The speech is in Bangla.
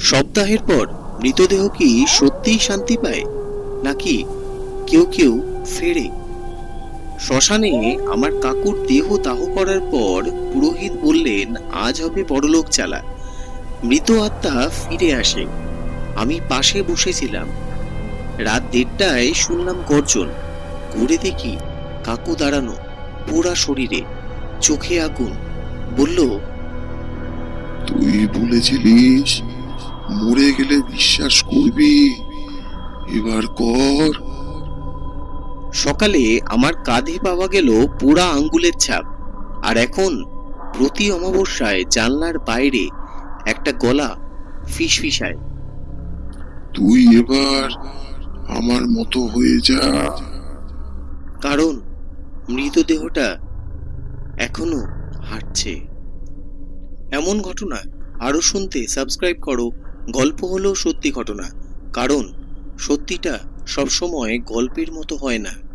সপ্তাহের পর মৃতদেহ কি সত্যিই শান্তি পায়, নাকি কেউ কেউ ফেরে? শ্মশানে আমার কাকুর দেহ দাহ করার পর পুরোহিত বললেন, আজ হবে বড়লোক চালা। মৃত আত্মা ফিরে আসে। আমি পাশে বসেছিলাম। রাত দেড়টায় শুনলাম গর্জন। ঘুরে দেখি কাকু দাঁড়ানো পোড়া শরীরে, চোখে আগুন। বলল, তুই বলেছিলিস মরে গেলে বিশ্বাস করবি। এবার কর। সকালে আমার কাঁধে পাওয়া গেল পোড়া আঙ্গুলের ছাপ। আর এখন প্রতি অমাবস্যায় জানলার বাইরে একটা গলা ফিসফিসায়। তুই এবার আমার মতো হয়ে যা। কারণ মৃতদেহটা এখনও হাঁটছে। এমন ঘটনা আরও শুনতে সাবস্ক্রাইব করো। গল্প হলো সত্যি ঘটনা। কারণ সত্যিটা সবসময় গল্পের মতো হয় না।